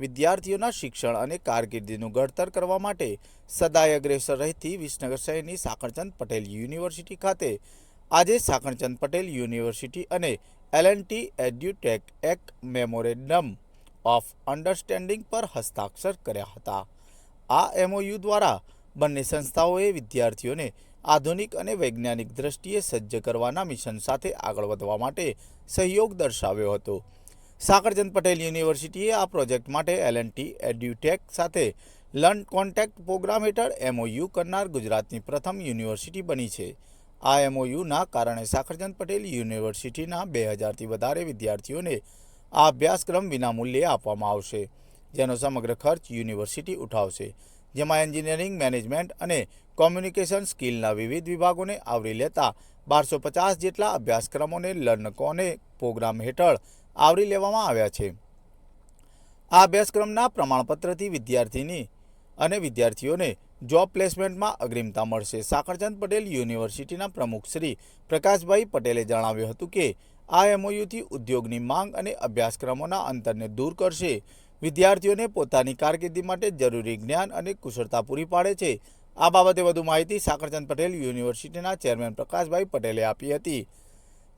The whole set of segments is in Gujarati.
વિદ્યાર્થીઓના શિક્ષણ અને કારકિર્દીનું ઘડતર કરવા માટે સદાય અગ્રેસર રહેતી વિસનગર શહેરની સાકરચંદ પટેલ યુનિવર્સિટી ખાતે આજે સાકરચંદ પટેલ યુનિવર્સિટી અને L N T edutech act memorandum of understanding પર હસ્તાક્ષર કર્યા હતા. આ એમઓયુ દ્વારા બંને સંસ્થાઓએ વિદ્યાર્થીઓને આધુનિક અને વૈજ્ઞાનિક દ્રષ્ટિએ સજ્જ કરવાના મિશન સાથે આગળ વધવા માટે સહયોગ દર્શાવ્યો હતો. સાકરચંદ પટેલ યુનિવર્સિટીએ આ પ્રોજેક્ટ માટે એલએનટી એડ્યુટેક સાથે લર્ન કોન્ટેક્ટ પ્રોગ્રામ હેઠળ એમઓયુ કરનાર ગુજરાતની પ્રથમ યુનિવર્સિટી બની છે. આ એમઓયુના કારણે સાકરચંદ પટેલ યુનિવર્સિટીના બે હજારથી વધારે વિદ્યાર્થીઓને આ અભ્યાસક્રમ વિનામૂલ્યે આપવામાં આવશે, જેનો સમગ્ર ખર્ચ યુનિવર્સિટી ઉઠાવશે, જેમાં એન્જિનિયરિંગ મેનેજમેન્ટ અને કોમ્યુનિકેશન સ્કિલના વિવિધ વિભાગોને આવરી લેતા બારસો પચાસ જેટલા અભ્યાસક્રમોને લર્ન કોને પ્રોગ્રામ હેઠળ આવરી લેવામાં આવ્યા છે. આ અભ્યાસક્રમના પ્રમાણપત્રથી વિદ્યાર્થીની અને વિદ્યાર્થીઓને જોબ પ્લેસમેન્ટમાં અગ્રિમતા મળશે. સાકરચંદ પટેલ યુનિવર્સિટીના પ્રમુખ શ્રી પ્રકાશભાઈ પટેલે જણાવ્યું હતું કે, આ એમઓયુથી ઉદ્યોગની માંગ અને અભ્યાસક્રમોના અંતરને દૂર કરશે. વિદ્યાર્થીઓને પોતાની કારકિર્દી માટે જરૂરી જ્ઞાન અને કુશળતા પૂરી પાડે છે. આ બાબતે વધુ માહિતી સાકરચંદ પટેલ યુનિવર્સિટીના ચેરમેન પ્રકાશભાઈ પટેલે આપી હતી.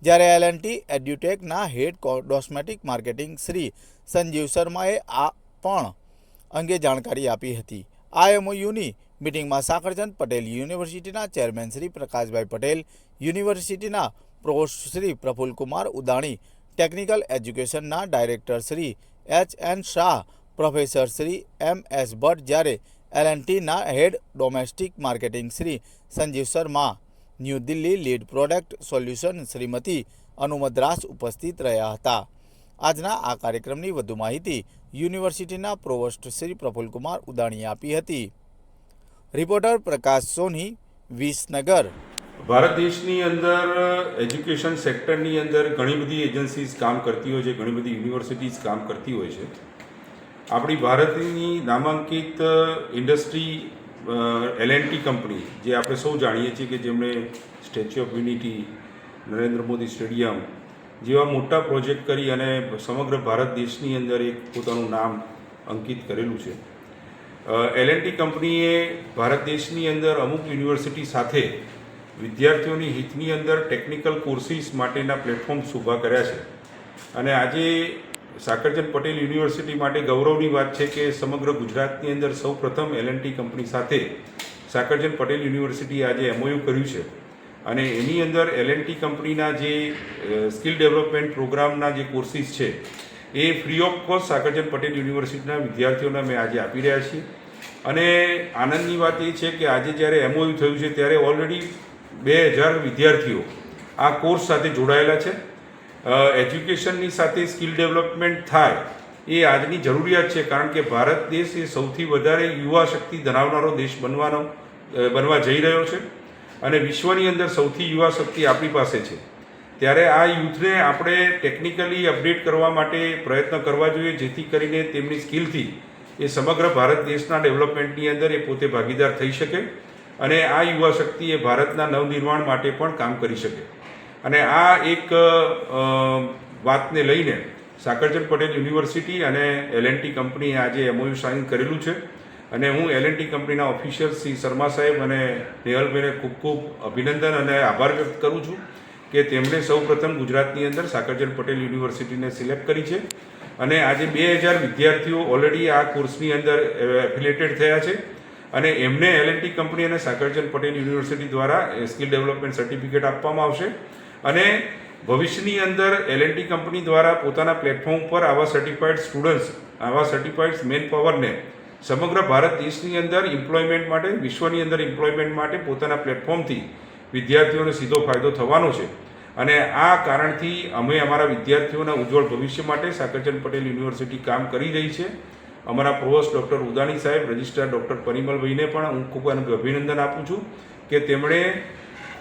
જ્યારે L N T એડ્યુટેકના head domestic marketing Shri Sanjeev શર્માએ આ પણ અંગે જાણકારી આપી હતી. આ એમઓયુની મિટિંગમાં સાકરચંદ પટેલ યુનિવર્સિટીના ચેરમેન શ્રી પ્રકાશભાઈ પટેલ, યુનિવર્સિટીના provost Shri Prafulkumar Udani, technical એજ્યુકેશનના director Shri H N Shah, professor Shri M S Bhatt જ્યારે L and Tina head domestic marketing Shri Sanjeev Sharma new Delhi lead product solution Shrimati અનુમદ્રાસ ઉપસ્થિત રહ્યા હતા. આજના આ કાર્યક્રમની વધુ માહિતી યુનિવર્સિટીના પ્રોવોસ્ટ શ્રી પ્રફુલકુમાર ઉદાણીએ આપી હતી. રિપોર્ટર પ્રકાશ સોની, વિસનગર. ભારત દેશની અંદર એજ્યુકેશન સેક્ટરની અંદર ઘણી બધી એજન્સીઝ કામ કરતી હોય છે, ઘણી બધી યુનિવર્સિટીઝ કામ કરતી હોય છે. આપણી ભારતની નામાંકિત ઇન્ડસ્ટ્રી એલએનટી કંપની જે આપણે સૌ જાણીએ છીએ કે જેમણે statue of unity Narendra Modi stadium જેવા મોટા પ્રોજેક્ટ કરી અને સમગ્ર ભારત દેશની અંદર એક પોતાનું નામ અંકિત કરેલું છે. એલએનટી કંપનીએ ભારત દેશની અંદર અમુક યુનિવર્સિટી સાથે વિદ્યાર્થીઓની હિતની અંદર ટેકનિકલ કોર્સિસ માટેના પ્લેટફોર્મ્સ ઊભા કર્યા છે. અને આજે સાકરચંદ પટેલ યુનિવર્સિટી માટે ગૌરવની વાત છે કે સમગ્ર ગુજરાતની અંદર સૌ પ્રથમ એલએનટી કંપની સાથે સાકરચંદ પટેલ યુનિવર્સિટીએ આજે એમઓયુ કર્યું છે. અને એની અંદર એલએનટી કંપનીના જે સ્કિલ ડેવલપમેન્ટ પ્રોગ્રામના જે કોર્સિસ છે, એ free of cost Sakarchand Patel યુનિવર્સિટીના વિદ્યાર્થીઓને અમે આજે આપી રહ્યા છીએ. અને આનંદની વાત એ છે કે આજે જ્યારે એમઓયુ થયું છે, ત્યારે ઓલરેડી બે હજાર વિદ્યાર્થીઓ આ કોર્સ સાથે જોડાયેલા છે. એજ્યુકેશનની સાથે સ્કિલ ડેવલપમેન્ટ થાય એ આજની જરૂરિયાત છે, કારણ કે ભારત દેશ એ સૌથી વધારે યુવા શક્તિ ધરાવનારો દેશ બનવાનો બનવા જઈ રહ્યો છે અને વિશ્વની અંદર સૌથી યુવા શક્તિ આપણી પાસે છે. ત્યારે આ યુથને આપણે ટેકનિકલી અપડેટ કરવા માટે પ્રયત્ન કરવા જોઈએ, જેથી કરીને તેમની સ્કિલથી એ સમગ્ર ભારત દેશના ડેવલપમેન્ટની અંદર એ પોતે ભાગીદાર થઈ શકે અને આ યુવા શક્તિ એ ભારતના નવનિર્માણ માટે પણ કામ કરી શકે. અને આ એક વાતને લઈને સાકરચંદ પટેલ યુનિવર્સિટી અને એલએનટી કંપનીએ આજે એમઓયુ સાઇન કરેલું છે. અને હું એલએનટી કંપનીના ઓફિશિયલ શ્રી શર્મા સાહેબ અને નેહલભાઈને ખૂબ ખૂબ અભિનંદન અને આભાર વ્યક્ત કરું છું કે તેમણે સૌ પ્રથમ ગુજરાતની અંદર સાકરચંદ પટેલ યુનિવર્સિટીને સિલેક્ટ કરી છે. અને આજે બે હજાર વિદ્યાર્થીઓ ઓલરેડી આ કોર્સની અંદર એફિલેટેડ થયા છે. અને એમને એલએનટી કંપની અને સાકરચંદ પટેલ યુનિવર્સિટી દ્વારા સ્કિલ ડેવલપમેન્ટ સર્ટિફિકેટ આપવામાં આવશે. અને ભવિષ્યની અંદર એલએનટી કંપની દ્વારા પોતાના પ્લેટફોર્મ પર આવા સર્ટિફાઈડ સ્ટુડન્ટ્સ આવા સર્ટિફાઈડ મેન પાવરને સમગ્ર ભારત દેશની અંદર એમ્પ્લોયમેન્ટ માટે, વિશ્વની અંદર એમ્પ્લોયમેન્ટ માટે પોતાના પ્લેટફોર્મથી વિદ્યાર્થીઓને સીધો ફાયદો થવાનો છે. અને આ કારણથી અમે અમારા વિદ્યાર્થીઓના ઉજ્જવળ ભવિષ્ય માટે સાકરચંદ પટેલ યુનિવર્સિટી કામ કરી રહી છે. અમારા પ્રોવોસ્ટ ડૉક્ટર ઉદાણી સાહેબ, રજિસ્ટ્રાર ડૉક્ટર પરિમલભાઈને પણ હું ખૂબ અભિનંદન આપું છું કે તેમણે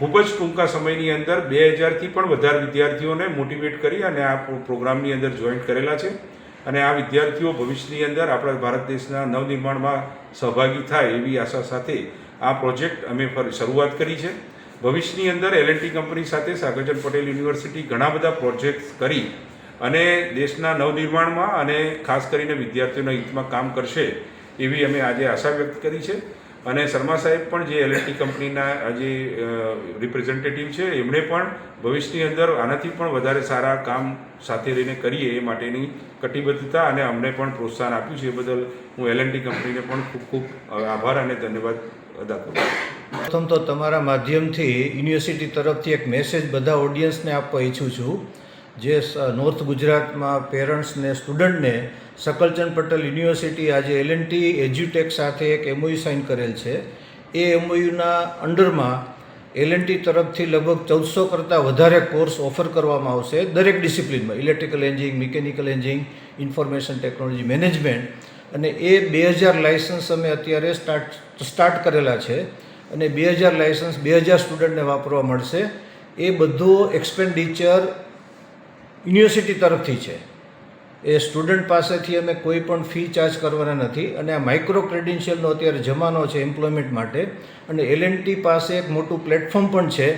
ખૂબ જ ટૂંકા સમયની અંદર બે હજારથી પણ વધારે વિદ્યાર્થીઓને મોટિવેટ કરી અને આ પ્રોગ્રામની અંદર જોઈન્ટ કરેલા છે. અને આ વિદ્યાર્થીઓ ભવિષ્યની અંદર આપણા ભારત દેશના નવનિર્માણમાં સહભાગી થાય એવી આશા સાથે આ પ્રોજેક્ટ અમે શરૂઆત કરી છે. ભવિષ્યની અંદર એલએનટી કંપની સાથે સાગરચંદ પટેલ યુનિવર્સિટી ઘણા બધા પ્રોજેક્ટ્સ કરી અને દેશના નવનિર્માણમાં અને ખાસ કરીને વિદ્યાર્થીઓના હિતમાં કામ કરશે એવી અમે આજે આશા વ્યક્ત કરી છે. અને શર્મા સાહેબ પણ જે એલએનટી કંપનીના જે રિપ્રેઝેન્ટેટિવ છે, એમણે પણ ભવિષ્યની અંદર આનાથી પણ વધારે સારા કામ સાથે રહીને કરીએ એ માટેની કટિબદ્ધતા અને અમને પણ પ્રોત્સાહન આપ્યું છે એ બદલ હું એલએનટી કંપનીને પણ ખૂબ ખૂબ આભાર અને ધન્યવાદ અદા કરું પ્રથમ તો તમારા માધ્યમથી યુનિવર્સિટી તરફથી એક મેસેજ બધા ઓડિયન્સને આપવા ઈચ્છું છું, જે નોર્થ ગુજરાતમાં પેરેન્ટ્સને સ્ટુડન્ટને શકલચંદ પટેલ યુનિવર્સિટી આજે એલએનટી એજ્યુટેક સાથે એક એમઓયુ સાઇન કરેલ છે. એ એમઓયુના અંડરમાં એલએનટી તરફથી લગભગ ચૌદસો કરતાં વધારે કોર્સ ઓફર કરવામાં આવશે. દરેક ડિસિપ્લિનમાં electrical engineering mechanical engineering information technology management અને એ બે હજાર લાઇસન્સ અમે અત્યારે સ્ટાર્ટ સ્ટાર્ટ કરેલા છે અને બે હજાર લાઇસન્સ બે હજાર સ્ટુડન્ટને વાપરવા મળશે. એ બધું એક્સપેન્ડિચર યુનિવર્સિટી તરફથી છે. એ સ્ટુડન્ટ પાસેથી અમે કોઈ પણ ફી ચાર્જ કરવાના નથી અને આ માઇક્રો ક્રેડિન્શિયલનો અત્યારે જમાનો છે એમ્પ્લોયમેન્ટ માટે અને એલએનટી પાસે એક મોટું પ્લેટફોર્મ પણ છે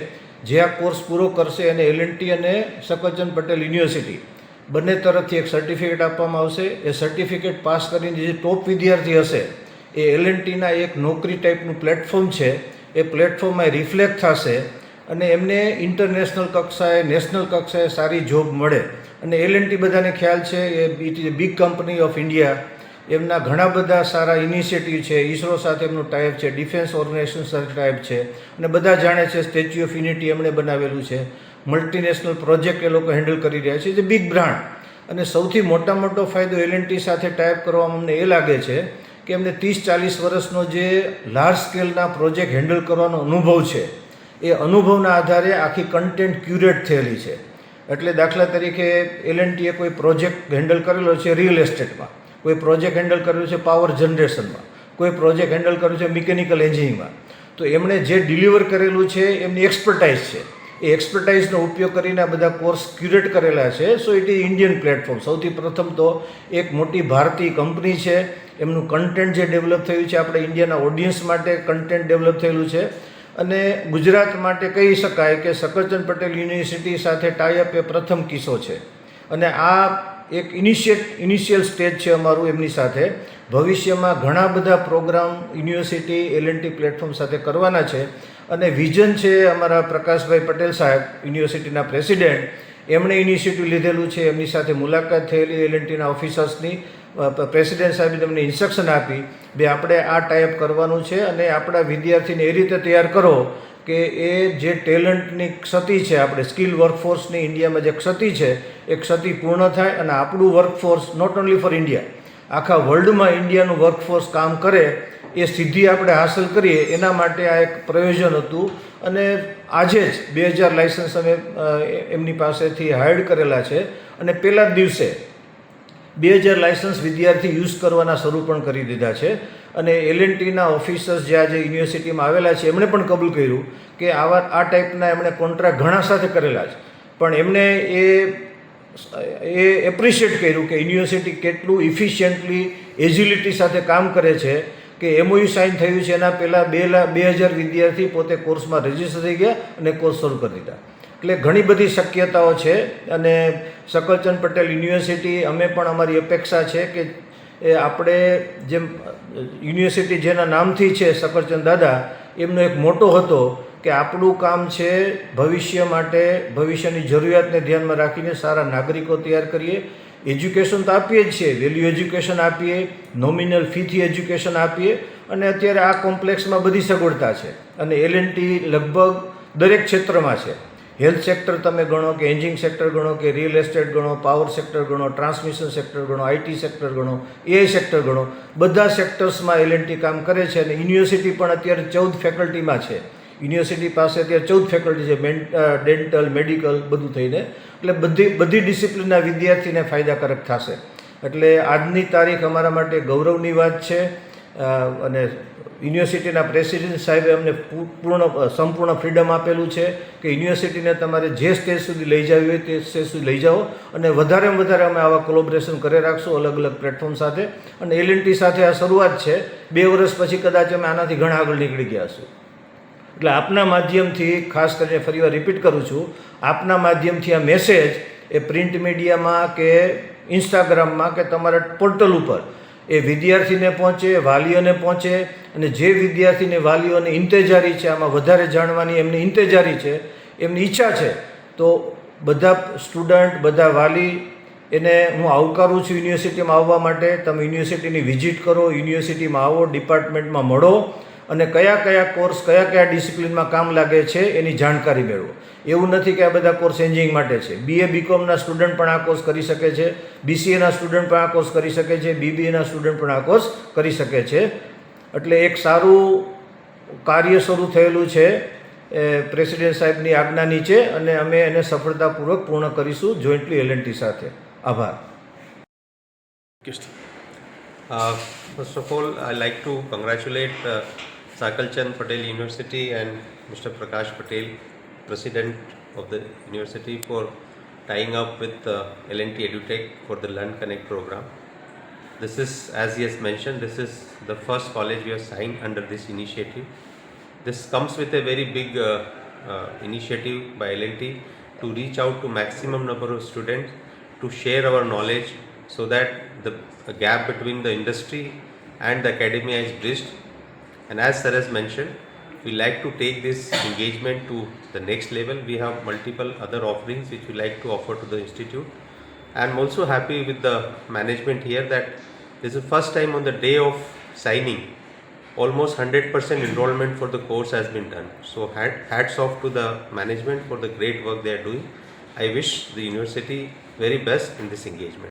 જે આ કોર્સ પૂરો કરશે અને એલએનટી અને સફરચંદ પટેલ યુનિવર્સિટી બંને તરફથી એક સર્ટિફિકેટ આપવામાં આવશે. એ સર્ટિફિકેટ પાસ કરીને જે ટોપ વિદ્યાર્થી હશે, એ એલએનટીના એક નોકરી ટાઈપનું પ્લેટફોર્મ છે. એ પ્લેટફોર્મમાં રિફ્લેક્ટ થશે અને એમને ઇન્ટરનેશનલ કક્ષાએ નેશનલ કક્ષાએ સારી જોબ મળે. અને એલએનટી બધાને ખ્યાલ છે, એ it is big company of India એમના ઘણા બધા સારા ઇનિશિયેટિવ છે ઇસરો સાથે એમનું ટાઈપ છે ડિફેન્સ ઓર્ગેનાઇઝેશન સાથે ટાઈપ છે, અને બધા જાણે છે સ્ટેચ્યુ ઓફ યુનિટી એમણે બનાવેલું છે. મલ્ટીનેશનલ પ્રોજેક્ટ એ લોકો હેન્ડલ કરી રહ્યા છે જે બિગ બ્રાન્ડ અને સૌથી મોટા મોટો ફાયદો એલએનટી સાથે ટાઈપ કરવામાં અમને એ લાગે છે કે એમને ત્રીસ ચાલીસ વર્ષનો જે લાર્જ સ્કેલના પ્રોજેક્ટ હેન્ડલ કરવાનો અનુભવ છે. એ અનુભવના આધારે આખી કન્ટેન્ટ ક્યુરેટ થયેલી છે. એટલે દાખલા તરીકે એલએનટીએ કોઈ પ્રોજેક્ટ હેન્ડલ કરેલો છે રિયલ એસ્ટેટમાં, કોઈ પ્રોજેક્ટ હેન્ડલ કરેલો છે પાવર જનરેશનમાં, કોઈ પ્રોજેક્ટ હેન્ડલ કર્યું છે મિકેનિકલ એન્જિનિયરિંગમાં. તો એમણે જે ડિલિવર કરેલું છે, એમની એક્સપર્ટાઇઝ છે. એ એક્સપર્ટાઇઝનો ઉપયોગ કરીને આ બધા કોર્સ ક્યુરેટ કરેલા છે. So it is Indian platform. સૌથી પ્રથમ તો એક મોટી ભારતીય કંપની છે. એમનું કન્ટેન્ટ જે ડેવલપ થયું છે, આપણે ઇન્ડિયાના ઓડિયન્સ માટે કન્ટેન્ટ ડેવલપ થયેલું છે. અને ગુજરાત માટે કહી શકાય કે સકરચંદ પટેલ યુનિવર્સિટી સાથે ટાઈઅપ એ પ્રથમ કિસ્સો છે. અને આ એક ઇનિશિયેટ ઇનિશિયલ સ્ટેજ છે અમારું એમની સાથે. ભવિષ્યમાં ઘણા બધા પ્રોગ્રામ યુનિવર્સિટી એલએનટી પ્લેટફોર્મ સાથે કરવાના છે. અને વિઝન છે અમારા પ્રકાશભાઈ પટેલ સાહેબ, યુનિવર્સિટીના પ્રેસિડેન્ટ એમણે ઇનિશિયેટિવ લીધેલું છે. એમની સાથે મુલાકાત થયેલી એલએનટીના ઓફિસર્સની પ્રેસિડેન્ટ સાહેબે તમને ઇન્સ્ટ્રક્શન આપી બે આપણે આ ટાઈપ કરવાનું છે અને આપણા વિદ્યાર્થીને એ રીતે તૈયાર કરો કે એ જે ટેલેન્ટની ક્ષતિ છે, આપણે સ્કિલ વર્કફોર્સની ઇન્ડિયામાં જે ક્ષતિ છે, એ ક્ષતિ પૂર્ણ થાય અને આપણું workforce not only for India આખા વર્લ્ડમાં ઇન્ડિયાનું વર્કફોર્સ કામ કરે, એ સિદ્ધિ આપણે હાંસલ કરીએ, એના માટે આ એક પ્રયોજન હતું. અને આજે જ બે હજાર લાઇસન્સ અમે એમની પાસેથી હાયર્ડ કરેલા છે. અને પહેલા જ દિવસે બે હજાર લાઇસન્સ વિદ્યાર્થી યુઝ કરવાના શરૂ પણ કરી દીધા છે. અને એલએનટીના ઓફિસર્સ જે આજે યુનિવર્સિટીમાં આવેલા છે, એમણે પણ કબૂલ કર્યું કે આવા આ ટાઈપના એમણે કોન્ટ્રાક્ટ ઘણા સાથે કરેલા છે. પણ એમણે એ એ એપ્રિશિએટ કર્યું કે યુનિવર્સિટી કેટલું ઇફિશિયન્ટલી એજિલિટી સાથે કામ કરે છે, કે એમઓયુ સાઇન થયું છે. એના પહેલાં બે લાખ બે હજાર વિદ્યાર્થી પોતે કોર્સમાં રજિસ્ટર થઈ ગયા અને કોર્સ શરૂ કરી દીધા. એટલે ઘણી બધી શક્યતાઓ છે અને સકલચંદ પટેલ યુનિવર્સિટી અમે પણ અમારી અપેક્ષા છે કે એ આપણે જેમ યુનિવર્સિટી જેના નામથી છે શકરચંદ દાદા, એમનો એક મોટો હતો કે આપણું કામ છે ભવિષ્ય માટે ભવિષ્યની જરૂરિયાતને ધ્યાનમાં રાખીને સારા નાગરિકો તૈયાર કરીએ. એજ્યુકેશન તો આપીએ જ છીએ વેલ્યુ એજ્યુકેશન આપીએ નોમિનલ ફીથી એજ્યુકેશન આપીએ અને અત્યારે આ કોમ્પ્લેક્સમાં બધી સગવડતા છે. અને એલ લગભગ દરેક ક્ષેત્રમાં છે. હેલ્થ સેક્ટર તમે ગણો કે એન્જિંગ સેક્ટર ગણો કે રિયલ એસ્ટેટ ગણો, પાવર સેક્ટર ગણો, ટ્રાન્સમિશન સેક્ટર ગણો આઈટી સેક્ટર ગણો એઆઈ સેક્ટર ગણો, બધા સેક્ટર્સમાં એલએનટી કામ કરે છે અને યુનિવર્સિટી પણ અત્યારે ચૌદ ફેકલ્ટીમાં છે. યુનિવર્સિટી પાસે અત્યારે ચૌદ ફેકલ્ટી છે ડેન્ટલ, મેડિકલ બધું થઈને. એટલે બધી બધી ડિસિપ્લિનના વિદ્યાર્થીને ફાયદાકારક થશે. એટલે આજની તારીખ અમારા માટે ગૌરવની વાત છે. અને યુનિવર્સિટીના પ્રેસિડેન્ટ સાહેબે અમને પૂર્ણ સંપૂર્ણ ફ્રીડમ આપેલું છે કે યુનિવર્સિટીને તમારે જે સ્ટેજ સુધી લઈ જવી હોય તે સ્ટેજ સુધી લઈ જાઓ અને વધારેમાં વધારે અમે આવા કોલોબરેશન કરે રાખશું અલગ અલગ પ્લેટફોર્મ સાથે અને એલએનટી સાથે આ શરૂઆત છે. બે વર્ષ પછી કદાચ અમે આનાથી ઘણા આગળ નીકળી ગયા છું એટલે આપના માધ્યમથી, ખાસ કરીને ફરીવાર રિપીટ કરું છું, આપના માધ્યમથી આ મેસેજ એ પ્રિન્ટ મીડિયામાં કે ઇન્સ્ટાગ્રામમાં કે તમારા પોર્ટલ ઉપર એ વિદ્યાર્થીને પહોંચે, વાલીઓને પહોંચે અને જે વિદ્યાર્થીને વાલીઓને ઇંતેજારી છે, આમાં વધારે જાણવાની એમની ઇંતેજારી છે, એમની ઈચ્છા છે, તો બધા સ્ટુડન્ટ, બધા વાલી એને હું આવકારું છું યુનિવર્સિટીમાં આવવા માટે. તમે યુનિવર્સિટીની વિઝિટ કરો, યુનિવર્સિટીમાં આવો, ડિપાર્ટમેન્ટમાં મળો. અને કયા કયા કોર્સ કયા કયા ડિસિપ્લિનમાં કામ લાગે છે એની જાણકારી મેળવો. એવું નથી કે આ બધા કોર્સ એન્જિનિયરિંગ માટે છે. બીએ બીકોમના સ્ટુડન્ટ પણ આ કોર્સ કરી શકે છે. બીસીએના સ્ટુડન્ટ પણ આ કોર્સ કરી શકે છે. બીબીએના સ્ટુડન્ટ પણ આ કોર્સ કરી શકે છે. એટલે એક સારું કાર્ય શરૂ થયેલું છે એ પ્રેસિડેન્ટ સાહેબની આજ્ઞા નીચે અને અમે એને સફળતાપૂર્વક પૂર્ણ કરીશું. જોઈન્ટલી એલએનટી સાથે. આભાર. Uh, First of all, I'd like to congratulate uh, Sakal Chand Patel University and Mr. Prakash Patel, President of the university, for tying up with uh, L&T EduTech for the Learn Connect program. This is, as he has mentioned, this is the first college we have signed under this initiative. This comes with a very big uh, uh, initiative by L&T to reach out to maximum number of students to share our knowledge so that the gap between the industry and the academia is bridged. And as Sir has mentioned, we like to take this engagement to the next level. We have multiple other offerings which we like to offer to the institute. I'm also happy with the management here that this is the first time on the day of signing almost 100% enrollment for the course has been done. So hat, hats off to the management for the great work they are doing. I wish the university very best in this engagement.